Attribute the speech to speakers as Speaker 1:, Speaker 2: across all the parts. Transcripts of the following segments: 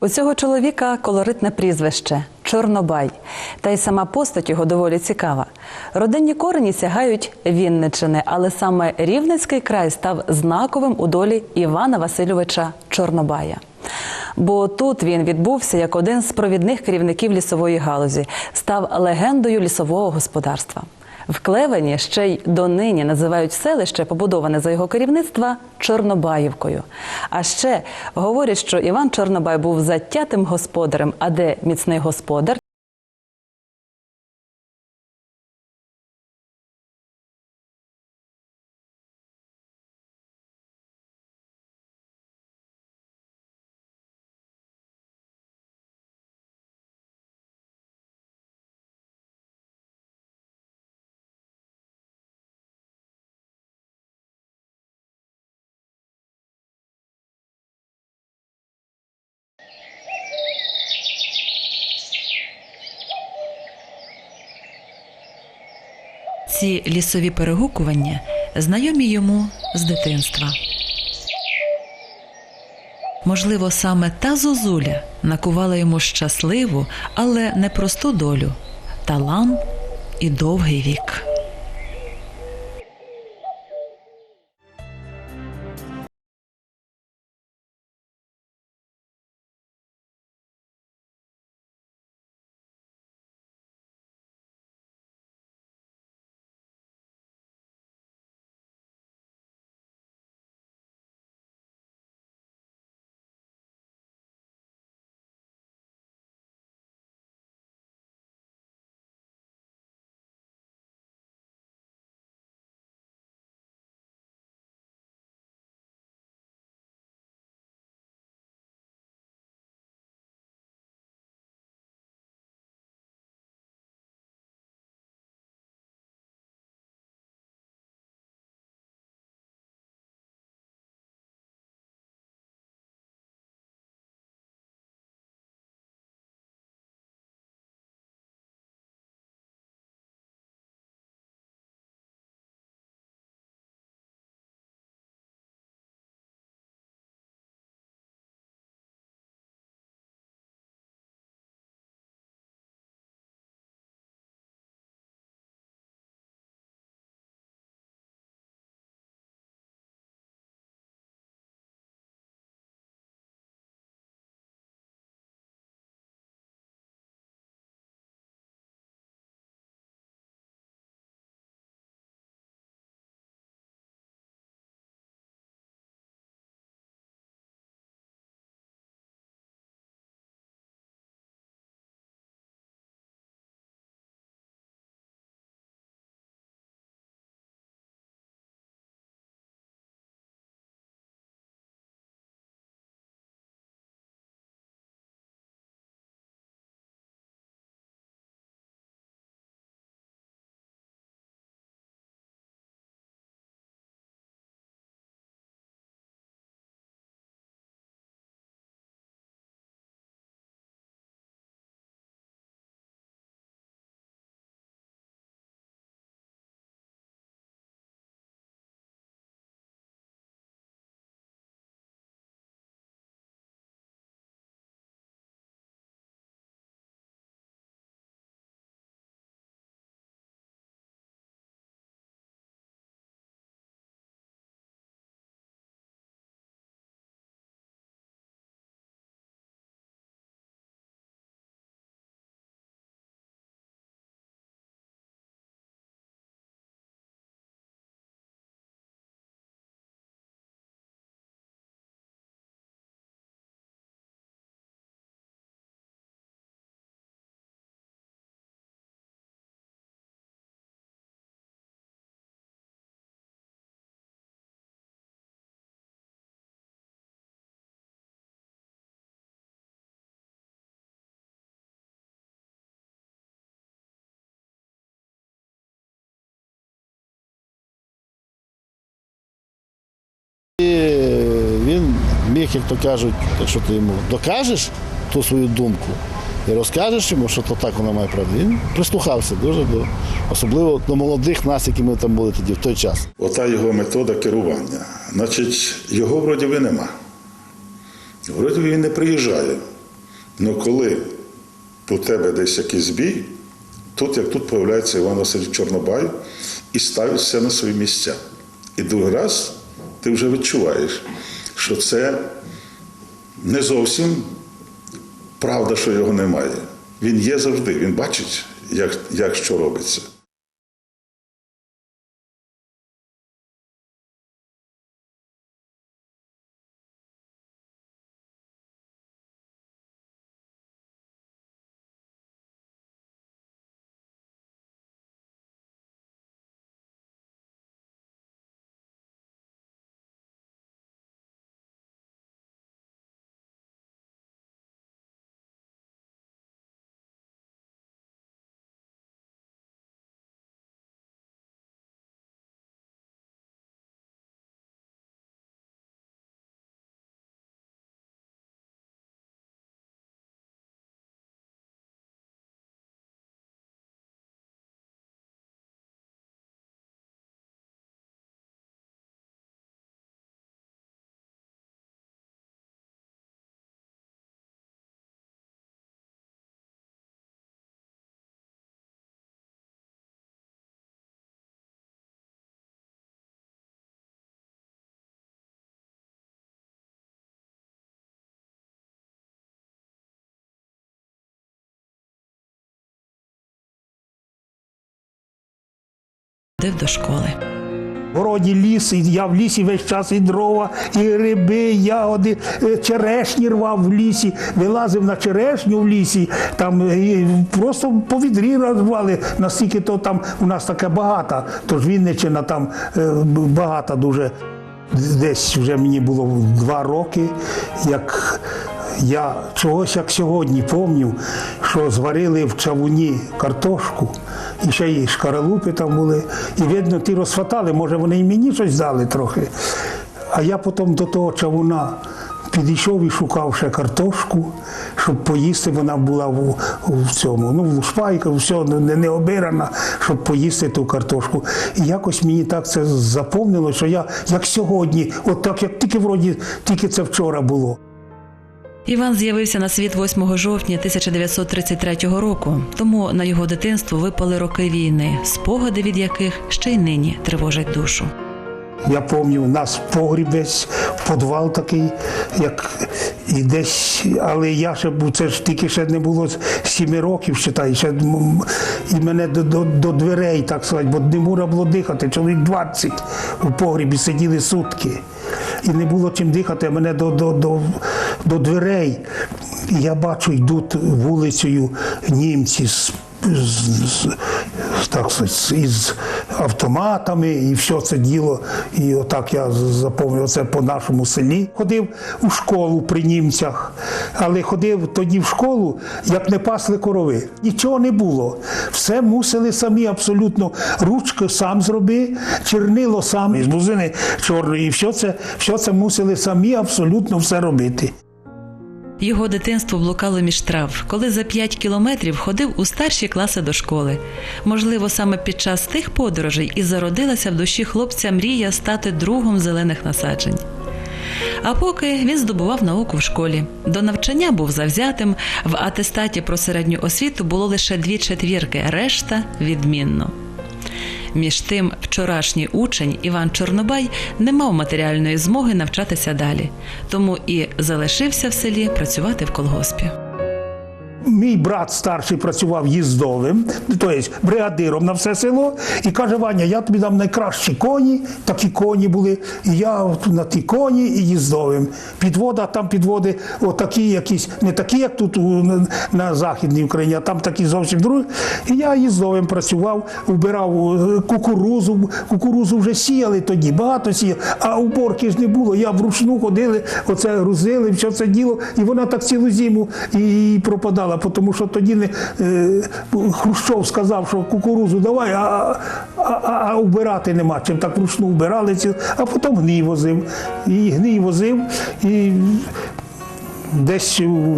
Speaker 1: У цього чоловіка колоритне прізвище Чорнобай. Та й сама постать його доволі цікава. Родинні корені сягають Вінничини, але саме Рівненський край став знаковим у долі Івана Васильовича Чорнобая. Бо тут він відбувся як один з провідних керівників лісової галузі, став легендою лісового господарства. В Клевені ще й донині називають селище, побудоване за його керівництва, Чорнобаївкою. А ще говорять, що Іван Чорнобай був затятим господарем, а де міцний господар,
Speaker 2: Ці лісові перегукування знайомі йому з дитинства. Можливо, саме та зозуля накувала йому щасливу, але непросту долю, талант і довгий вік.
Speaker 3: Він як то кажуть, якщо ти йому докажеш ту свою думку і розкажеш йому, що то так воно має правду, він прислухався дуже до, особливо до молодих нас, які ми там були тоді в той час.
Speaker 4: Ота його метода керування. Значить, його вроді би нема. Вроді він не приїжджає. Ну коли у тебе десь якийсь збій, тут як тут появляється Іван Васильович Чорнобай і ставить все на свої місця. І другий раз ти вже відчуваєш, що це не зовсім правда, що його немає. Він є завжди, він бачить, як, як що робиться.
Speaker 1: Ходив до школи.
Speaker 5: Городі ліс, і я в лісі весь час і дрова, і гриби, і ягоди, е, черешні рвав в лісі, вилазив на черешню в лісі, там і просто по відрі настільки то там у нас таке багато, тож Вінниччина там е, багата дуже. Десь вже мені було два роки, як я чогось як сьогодні пам'ятаю, що зварили в чавуні картошку, і ще й шкаралупи там були. І видно, ті розфатали, може вони і мені щось дали трохи. А я потім до того чавуна підійшов і шукав ще картошку, щоб поїсти, вона була в, в цьому, ну, в шпайках, все не, не обирана, щоб поїсти ту картошку. І якось мені так це заповнило, що я як сьогодні, от так як тільки вроді, тільки це вчора було.
Speaker 1: Іван з'явився на світ 8 жовтня 1933 року, тому на його дитинство випали роки війни, спогади від яких ще й нині тривожать душу.
Speaker 5: Я пам'ятаю, у нас погріб весь, підвал такий, як і десь, але я ще був, це ж тільки ще не було сіми років, считай, ще і мене до, до, до дверей, так сказати, бо не можна було дихати. Чоловік 20 у погрібі сиділи сутки. І не було чим дихати, а мене до, до, до, до дверей. Я бачу, йдуть вулицею німці з з, так сказати, із автоматами і все це діло. І отак я запам'ятав це по нашому селі. Ходив у школу при німцях, але ходив тоді в школу, як не пасли корови. Нічого не було. Все мусили самі абсолютно. Ручки сам зроби, чернило сам із бузини чорної. І все це, все це мусили самі абсолютно все робити.
Speaker 1: Його дитинство блукало між трав, коли за 5 кілометрів ходив у старші класи до школи. Можливо, саме під час тих подорожей і зародилася в душі хлопця мрія стати другом зелених насаджень. А поки він здобував науку в школі. До навчання був завзятим. В атестаті про середню освіту було лише дві четвірки, решта відмінно. Між тим, вчорашній учень Іван Чорнобай не мав матеріальної змоги навчатися далі, тому і залишився в селі працювати в колгоспі.
Speaker 5: Мій брат старший працював їздовим, тобто бригадиром на все село, і каже: Ваня, я тобі дам найкращі коні, такі коні були. І я на ті коні і їздовим. Підвода, там підводи, отакі якісь, не такі, як тут на, Західній Україні, а там такі зовсім другі. І я їздовим працював, убирав е, кукурузу. Кукурузу вже сіяли тоді, багато сіяли, а уборки ж не було. Я вручну ходили, оце грузили, все це діло, і вона так цілу зиму і пропадала, тому що тоді не, е, Хрущов сказав, що кукурузу давай, а, а, а, убирати нема чим. Так вручну вбирали, а потім гній возив. І гній возив, і десь у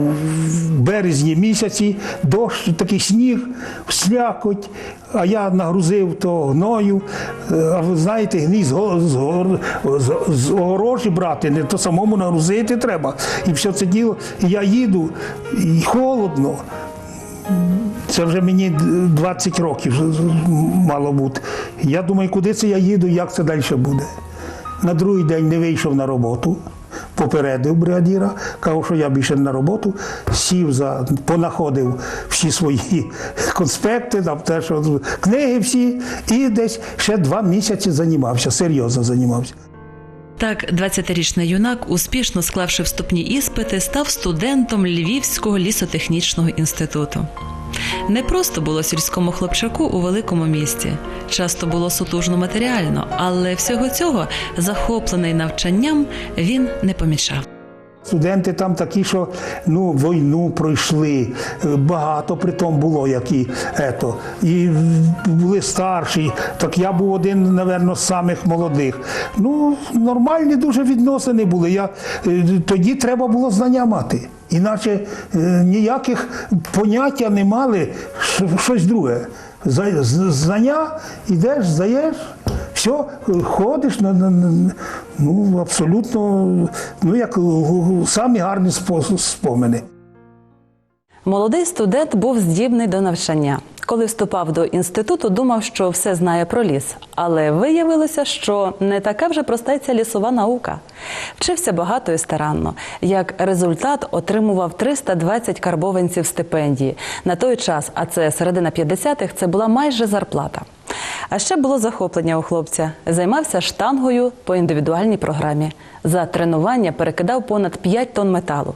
Speaker 5: березні місяці дощ, такий сніг, слякоть, а я нагрузив то гною. Е, А ви знаєте, гній з, з, з, з огорожі брати, не то самому нагрузити треба. І все це діло. І я їду, і холодно. Це вже мені 20 років мало бути. Я думаю, куди це я їду, як це далі буде. На другий день не вийшов на роботу, попередив бригадіра, казав, що я більше на роботу, сів за, понаходив всі свої конспекти, там те, що книги всі, і десь ще два місяці займався, серйозно займався.
Speaker 1: Так, 20-річний юнак, успішно склавши вступні іспити, став студентом Львівського лісотехнічного інституту. Не просто було сільському хлопчаку у великому місті. Часто було сутужно матеріально, але всього цього, захоплений навчанням, він не помічав.
Speaker 5: Студенти там такі, що ну, війну пройшли, багато при тому було, які ето, і були старші. Так я був один, напевно, з самих молодих. Ну, нормальні дуже відносини були. Я, е, тоді треба було знання мати. Іначе е, ніяких поняття не мали що- щось друге. Знання, йдеш, здаєш, все, ходиш на, на, на ну абсолютно, ну як е, самі гарні спомини.
Speaker 6: Молодий студент був здібний до навчання. Коли вступав до інституту, думав, що все знає про ліс, але виявилося, що не така вже проста ця лісова наука. Вчився багато і старанно. Як результат, отримував 320 карбованців стипендії. На той час, а це середина 50-х, це була майже зарплата. А ще було захоплення у хлопця. Займався штангою по індивідуальній програмі. За тренування перекидав понад 5 тонн металу.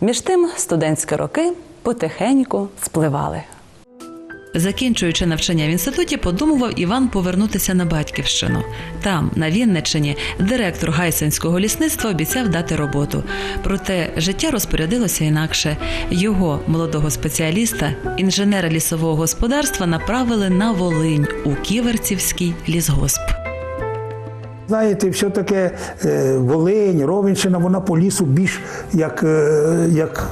Speaker 6: Між тим студентські роки потихеньку спливали.
Speaker 1: Закінчуючи навчання в інституті, подумував Іван повернутися на батьківщину. Там, на Вінниччині, директор гайсинського лісництва обіцяв дати роботу. Проте життя розпорядилося інакше. Його молодого спеціаліста, інженера лісового господарства, направили на Волинь у Ківерцівський лісгосп.
Speaker 5: Знаєте, все таке е, Волинь, Ровенщина, вона по лісу більш як, е, як,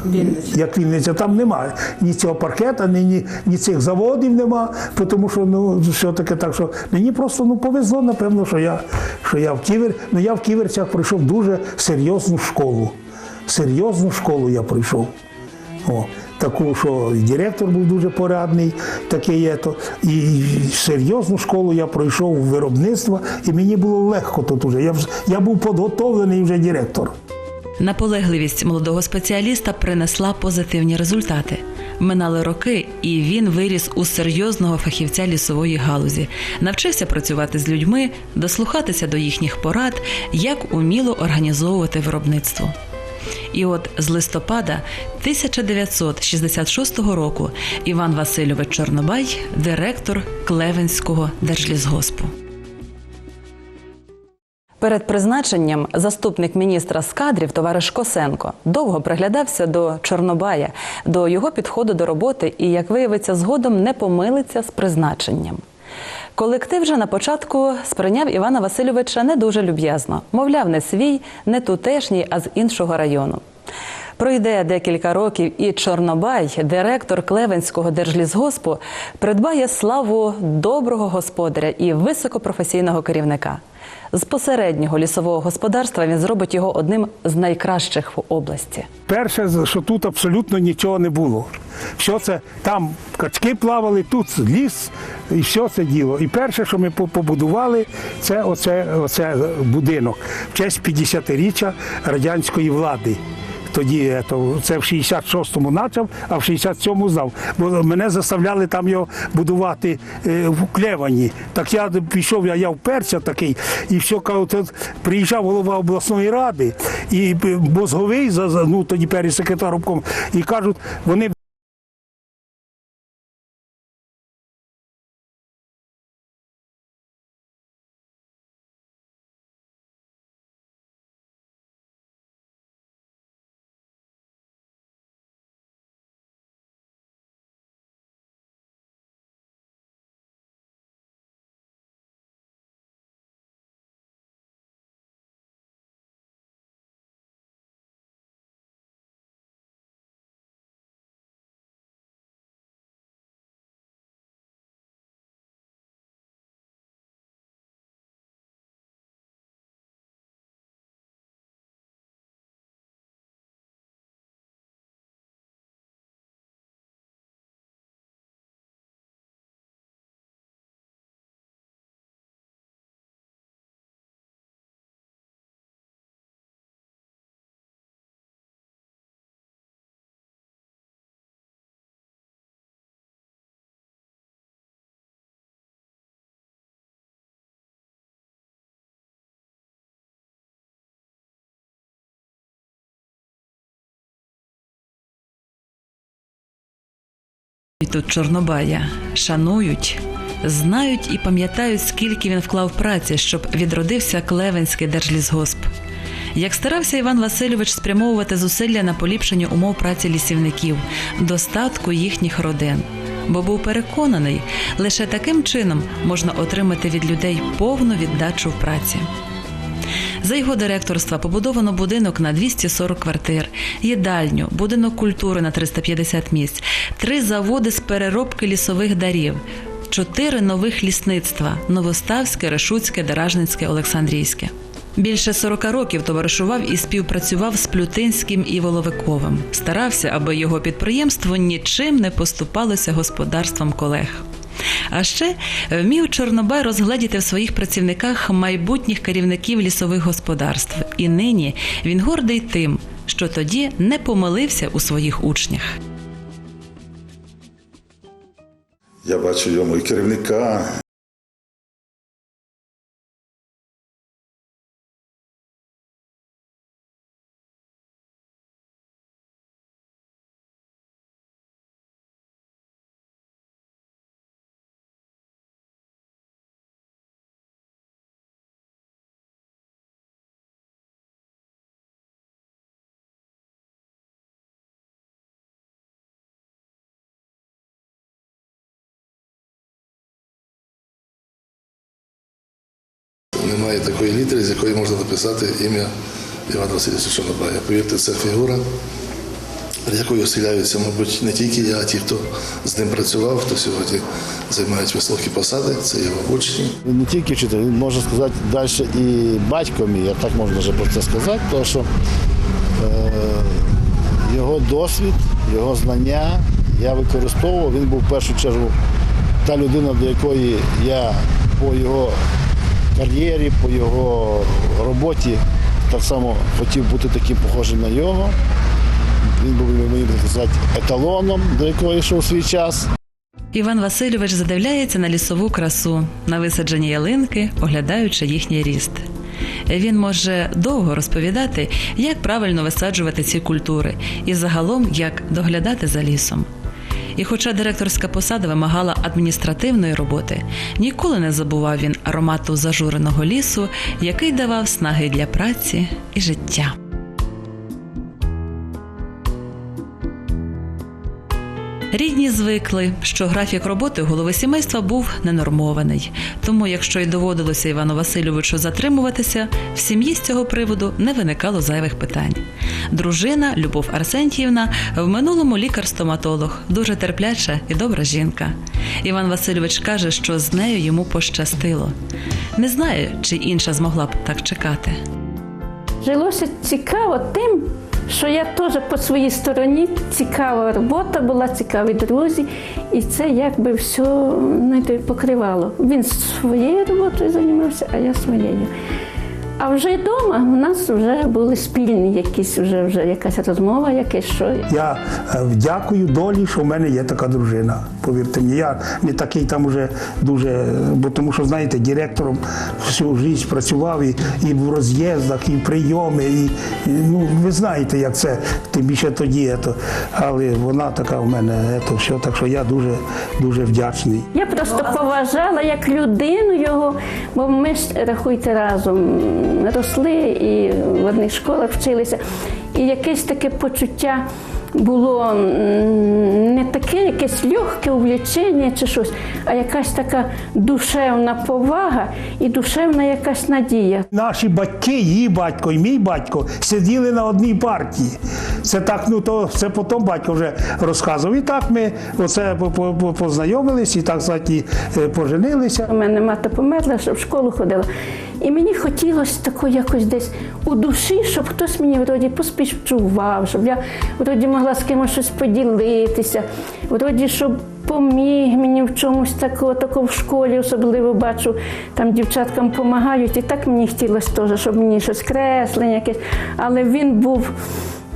Speaker 5: як Вінниця. Там немає ні цього паркета, ні, ні, ні цих заводів нема, тому що ну, все таке так, що мені просто ну, повезло, напевно, що я, що я в Ківер, ну я в Ківерцях пройшов дуже серйозну школу. Серйозну школу я пройшов. О, таку, що директор був дуже порядний, таке є то. І серйозну школу я пройшов виробництво, і мені було легко тут уже. Я, я був підготовлений вже директор.
Speaker 1: Наполегливість молодого спеціаліста принесла позитивні результати. Минали роки, і він виріс у серйозного фахівця лісової галузі, навчився працювати з людьми, дослухатися до їхніх порад, як уміло організовувати виробництво. І от з листопада 1966 року Іван Васильович Чорнобай, директор Клевенського держлісгоспу.
Speaker 6: Перед призначенням заступник міністра з кадрів товариш Косенко довго приглядався до Чорнобая, до його підходу до роботи і, як виявиться, згодом не помилиться з призначенням. Колектив вже на початку сприйняв Івана Васильовича не дуже люб'язно, мовляв, не свій, не тутешній, а з іншого району. Пройде декілька років, і Чорнобай, директор Клевенського держлісгоспу, придбає славу доброго господаря і високопрофесійного керівника. З посереднього лісового господарства він зробить його одним з найкращих в області.
Speaker 5: Перше, що тут абсолютно нічого не було. Все це там качки плавали, тут ліс і все це діло. І перше, що ми по- побудували, це оце, оце будинок в честь 50-річчя радянської влади. Тоді е, то, це в 66-му почав, а в 67-му здав. Бо мене заставляли там його будувати е, в Клевані. Так я пішов, я, я вперся такий, і все тут приїжджав голова обласної ради і е, мозговий, за- ну тоді пересекретар, і кажуть, вони
Speaker 1: тут Чорнобая шанують, знають і пам'ятають, скільки він вклав праці, щоб відродився Клевенський держлісгосп. Як старався Іван Васильович спрямовувати зусилля на поліпшення умов праці лісівників, достатку їхніх родин, бо був переконаний, лише таким чином можна отримати від людей повну віддачу в праці. За його директорства побудовано будинок на 240 квартир, їдальню, будинок культури на 350 місць, три заводи з переробки лісових дарів, чотири нових лісництва: Новоставське, Решуцьке, Деражницьке, Олександрійське. Більше 40 років товаришував і співпрацював з Плютинським і Воловиковим. Старався, аби його підприємство нічим не поступалося господарством колег. А ще вмів Чорнобай розгледіти в своїх працівниках майбутніх керівників лісових господарств. І нині він гордий тим, що тоді не помилився у своїх учнях.
Speaker 4: Я бачу йому і керівника,
Speaker 7: Немає такої літери, з якої можна написати ім'я Івана Васильовича Чорнобая. Повірте, це фігура, якою оселяються, мабуть, не тільки я, а ті, хто з ним працював, хто сьогодні займають високі посади, це його учні.
Speaker 3: Він не тільки вчитель, він може сказати далі і батько мій, я так можу вже про це сказати, тому що е, його досвід, його знання я використовував. Він був в першу чергу та людина, до якої я по його кар'єрі, по його роботі так само хотів бути таким похожим на його. Він був моїм так сказати, еталоном, до якого йшов свій час.
Speaker 1: Іван Васильович задивляється на лісову красу, на висаджені ялинки, оглядаючи їхній ріст. Він може довго розповідати, як правильно висаджувати ці культури і загалом як доглядати за лісом. І хоча директорська посада вимагала адміністративної роботи, ніколи не забував він аромату зажуреного лісу, який давав снаги для праці і життя. Рідні звикли, що графік роботи голови сімейства був ненормований. Тому, якщо й доводилося Івану Васильовичу затримуватися, в сім'ї з цього приводу не виникало зайвих питань. Дружина Любов Арсентіївна в минулому лікар-стоматолог, дуже терпляча і добра жінка. Іван Васильович каже, що з нею йому пощастило. Не знає, чи інша змогла б так чекати.
Speaker 8: Жилося цікаво тим, що я теж по своїй стороні цікава робота була, цікаві друзі, і це якби все знаєте, покривало. Він своєю роботою займався, а я своєю. А вже вдома у нас вже були спільні якісь, вже, вже якась розмова, якесь що.
Speaker 5: Я е, дякую долі, що в мене є така дружина. Повірте мені, я не такий там уже дуже, бо тому що, знаєте, директором всю життя працював і, і в роз'їздах, і прийоми, і, і ну, ви знаєте, як це, тим більше тоді. То, але вона така в мене, то все, так що я дуже, дуже вдячний.
Speaker 8: Я просто поважала як людину його, бо ми ж рахуйте разом росли і в одних школах вчилися. І якесь таке почуття було не таке якесь легке увлічення чи щось, а якась така душевна повага і душевна якась надія.
Speaker 5: Наші батьки, її батько і мій батько сиділи на одній партії. Це так, ну то це потім батько вже розказував. І так ми оце по- по- по- познайомились і так сказати, і, е, поженилися.
Speaker 8: У мене мати померла, що в школу ходила. І мені хотілося тако якось десь у душі, щоб хтось мені вроді поспівчував, щоб я вроді могла з кимось щось поділитися, вроді, щоб поміг мені в чомусь такого, тако в школі особливо бачу, там дівчаткам допомагають. І так мені хотілося теж, щоб мені щось креслення якесь. Але він був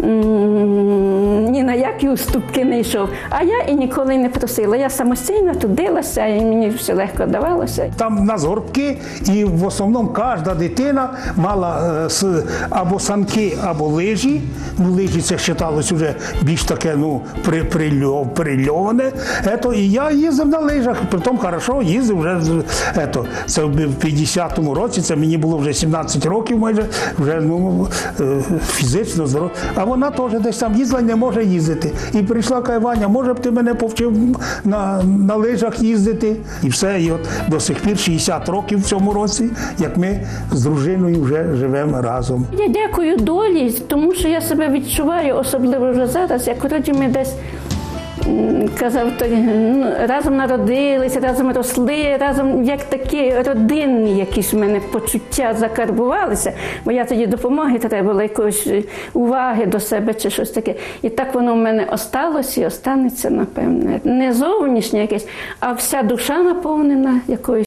Speaker 8: ні на які уступки не йшов. А я і ніколи не просила. Я самостійно трудилася, і мені все легко давалося.
Speaker 5: Там в нас горбки, і в основному кожна дитина мала е, або санки, або лижі. Ну, лижі це вважалось вже більш таке ну, при, прильов, прильоване. І я їздив на лижах, притом хорошо їздив вже ето, це в 50-му році, це мені було вже 17 років майже, вже ну, е, фізично здорово. Вона теж десь там їздила, не може їздити. І прийшла каже, Ваня, може б ти мене повчив на, на лижах їздити? І все. І от до сих пір 60 років в цьому році, як ми з дружиною вже живемо разом.
Speaker 8: Я дякую долі, тому що я себе відчуваю, особливо вже зараз, як вроді ми десь. Казав, ну, разом народилися, разом росли, разом як такі родинні якісь в мене почуття закарбувалися, бо я тоді допомоги треба було якоїсь е, уваги до себе чи щось таке. І так воно в мене осталось і останеться, напевне. Не зовнішнє якесь, а вся душа наповнена якоюсь.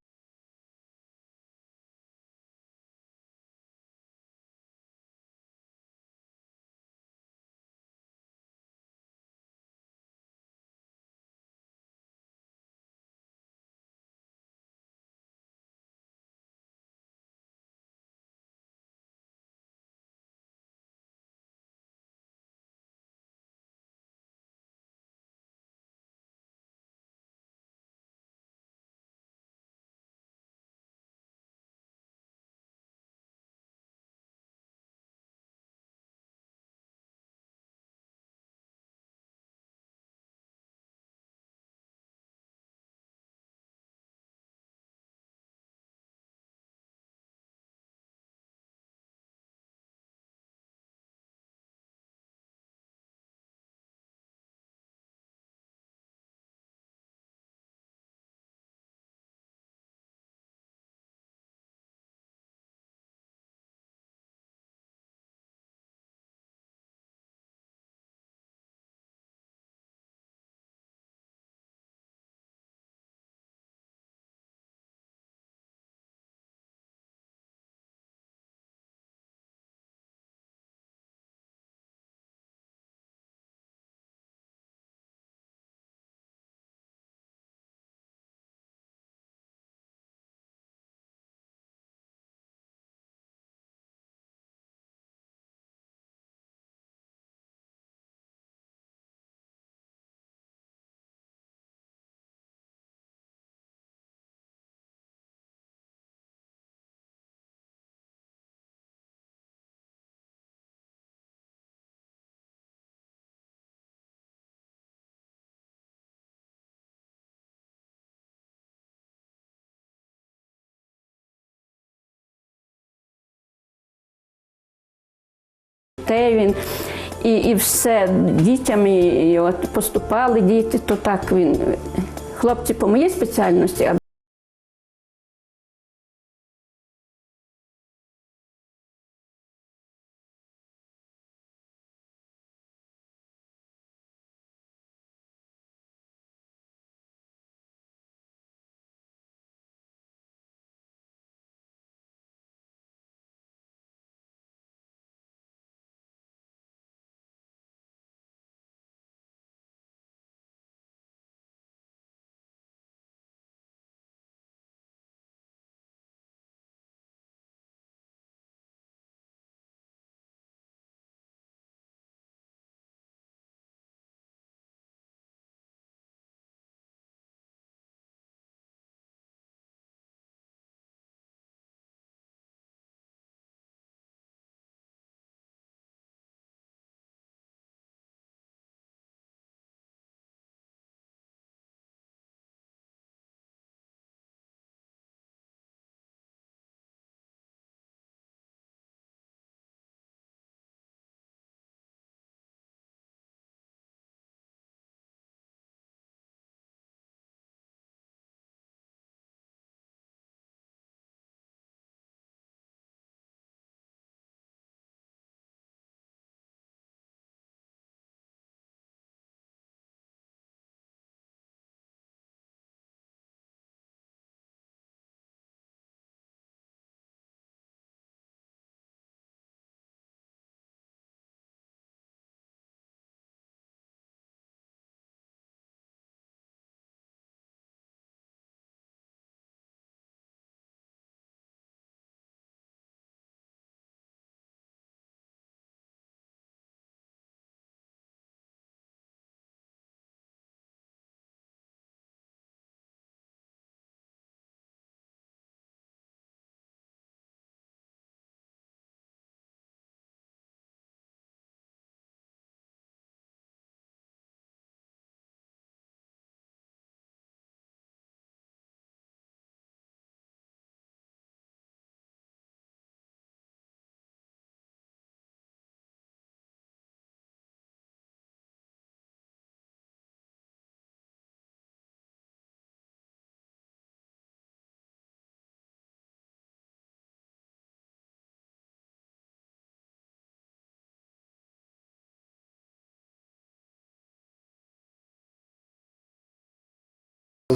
Speaker 8: Те він. І, і все дітям, і, і от поступали діти, то так він. Хлопці по моїй спеціальності, а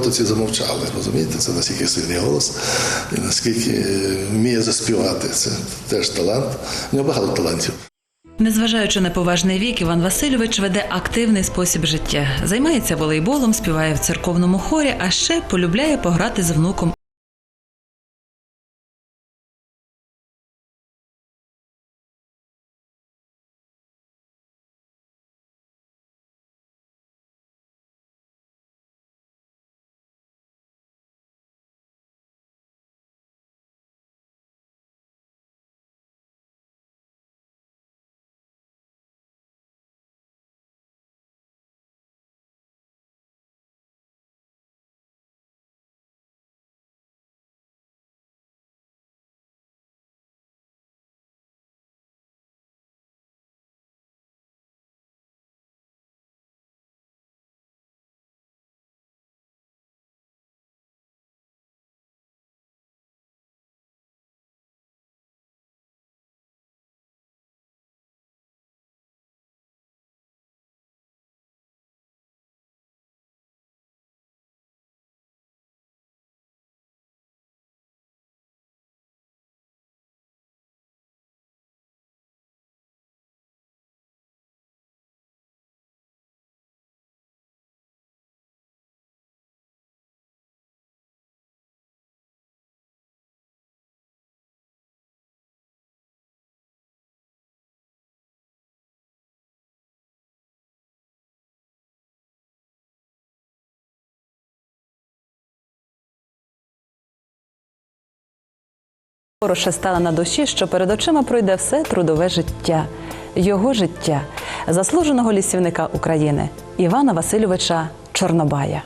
Speaker 7: році замовчали. Розумієте, це наскільки сильний голос і наскільки е, вміє заспівати. Це теж талант. У нього багато талантів.
Speaker 1: Незважаючи на поважний вік, Іван Васильович веде активний спосіб життя. Займається волейболом, співає в церковному хорі, а ще полюбляє пограти з внуком
Speaker 6: Хороше стало на душі, що перед очима пройде все трудове життя, його життя, заслуженого лісівника України Івана Васильовича Чорнобая.